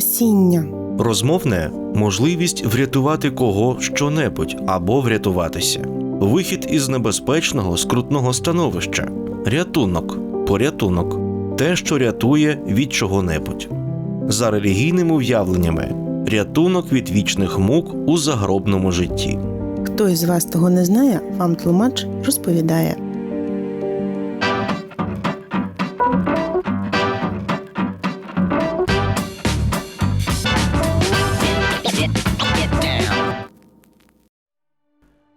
спасіння. Розмовне можливість врятувати кого що-небудь або врятуватися. Вихід із небезпечного скрутного становища. Рятунок, порятунок, те, що рятує від чого-небудь. За релігійними уявленнями, рятунок від вічних мук у загробному житті. Хто із вас того не знає, вам тлумач розповідає.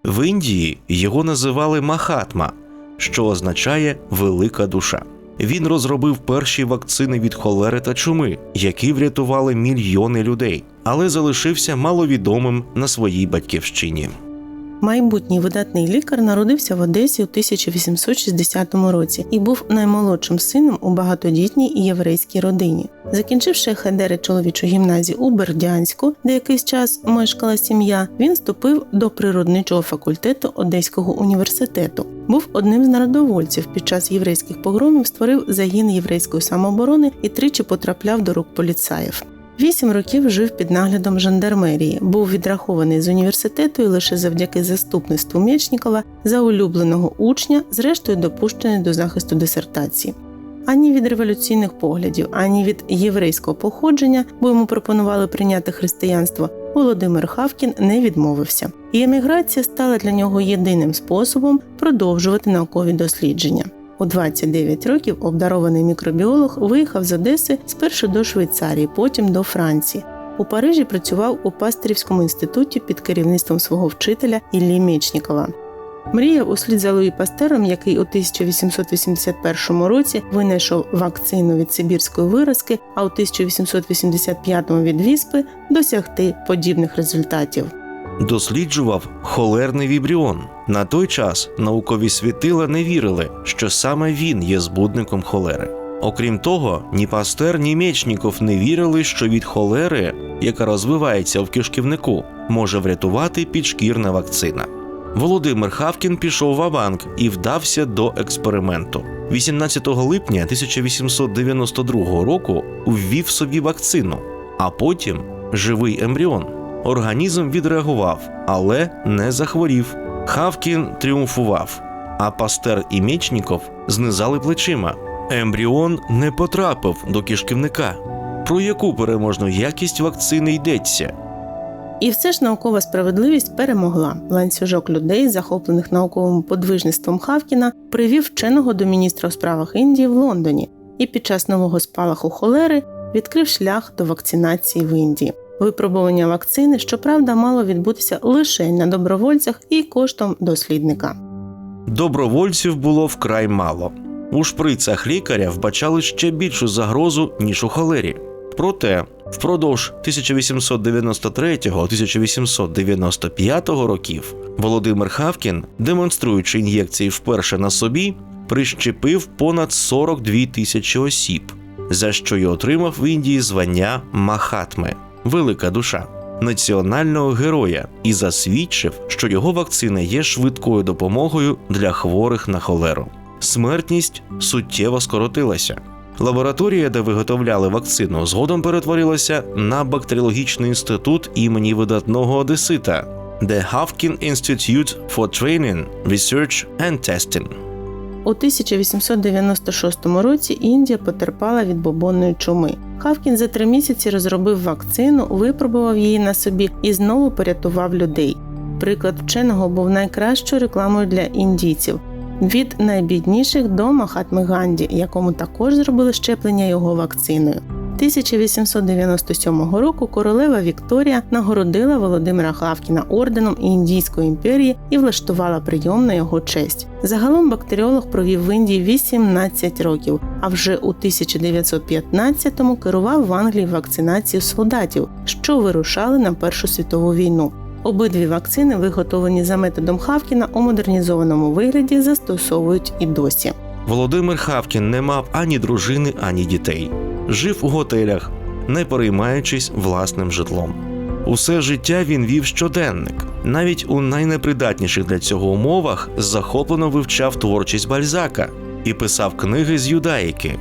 В Індії його називали Махатма, що означає велика душа. Він розробив перші вакцини від холери та чуми, які врятували мільйони людей, але залишився маловідомим на своїй батьківщині. Майбутній видатний лікар народився в Одесі у 1860 році і був наймолодшим сином у багатодітній єврейській родині. Закінчивши хедери чоловічу гімназію у Бердянську, де якийсь час мешкала сім'я, він вступив до природничого факультету Одеського університету. Був одним з народовольців під час єврейських погромів, створив загін єврейської самооборони і тричі потрапляв до рук поліцаїв. Вісім років жив під наглядом жандармерії, був відрахований з університету і лише завдяки заступництву Мєчнікова за улюбленого учня, зрештою допущений до захисту дисертації. Ані від революційних поглядів, ані від єврейського походження, бо йому пропонували прийняти християнство, Володимир Хавкін не відмовився. І еміграція стала для нього єдиним способом продовжувати наукові дослідження. У 29 років обдарований мікробіолог виїхав з Одеси спершу до Швейцарії, потім до Франції. У Парижі працював у Пастирівському інституті під керівництвом свого вчителя Іллі Мечнікова. Мріяв услід за Луї Пастером, який у 1881 році винайшов вакцину від сибірської виразки, а у 1885 від віспи досягти подібних результатів. Досліджував холерний вібріон. На той час наукові світила не вірили, що саме він є збудником холери. Окрім того, ні Пастер, ні Мечніков не вірили, що від холери, яка розвивається в кишківнику, може врятувати підшкірна вакцина. Володимир Хавкін пішов в Абанк і вдався до експерименту. 18 липня 1892 року ввів собі вакцину, а потім живий ембріон. Організм відреагував, але не захворів. Хавкін тріумфував, а Пастер і Мечніков знизали плечима. Ембріон не потрапив до кишківника. Про яку переможну якість вакцини йдеться? І все ж наукова справедливість перемогла. Ланцюжок людей, захоплених науковим подвижництвом Хавкіна, привів вченого до міністра у справах Індії в Лондоні і під час нового спалаху холери відкрив шлях до вакцинації в Індії. Випробування вакцини, щоправда, мало відбутися лише на добровольцях і коштом дослідника. Добровольців було вкрай мало. У шприцах лікаря вбачали ще більшу загрозу, ніж у холері. Проте впродовж 1893-1895 років Володимир Хавкін, демонструючи ін'єкції вперше на собі, прищепив понад 42 тисячі осіб, за що й отримав в Індії звання Махатми велика душа. Національного героя і засвідчив, що його вакцина є швидкою допомогою для хворих на холеру. Смертність суттєво скоротилася. Лабораторія, де виготовляли вакцину, згодом перетворилася на бактеріологічний інститут імені видатного одесита The Havkin Institute for Training, Research and Testing. У 1896 році Індія потерпала від бобонної чуми. Хавкін за три місяці розробив вакцину, випробував її на собі і знову порятував людей. Приклад вченого був найкращою рекламою для індійців від найбідніших до Махатми Ганді, якому також зробили щеплення його вакциною. 1897 року королева Вікторія нагородила Володимира Хавкіна орденом Індійської імперії і влаштувала прийом на його честь. Загалом бактеріолог провів в Індії 18 років, а вже у 1915-му керував в Англії вакцинацією солдатів, що вирушали на Першу світову війну. Обидві вакцини, виготовлені за методом Хавкіна у модернізованому вигляді, застосовують і досі. Володимир Хавкін не мав ані дружини, ані дітей. Жив у готелях, не переймаючись власним житлом. Усе життя він вів щоденник. Навіть у найнепридатніших для цього умовах захоплено вивчав творчість Бальзака і писав книги з юдаїки.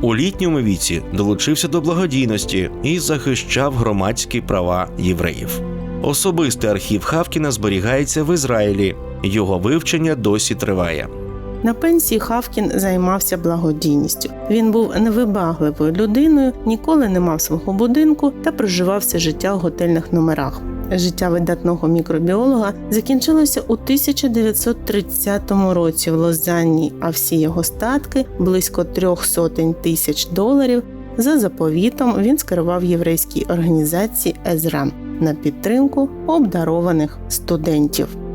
У літньому віці долучився до благодійності і захищав громадські права євреїв. Особистий архів Хавкіна зберігається в Ізраїлі. Його вивчення досі триває. На пенсії Хавкін займався благодійністю. Він був невибагливою людиною, ніколи не мав свого будинку та проживав все життя у готельних номерах. Життя видатного мікробіолога закінчилося у 1930 році в Лозанні, а всі його статки близько трьох сотень тисяч доларів. За заповітом він скерував єврейській організації Езра на підтримку обдарованих студентів.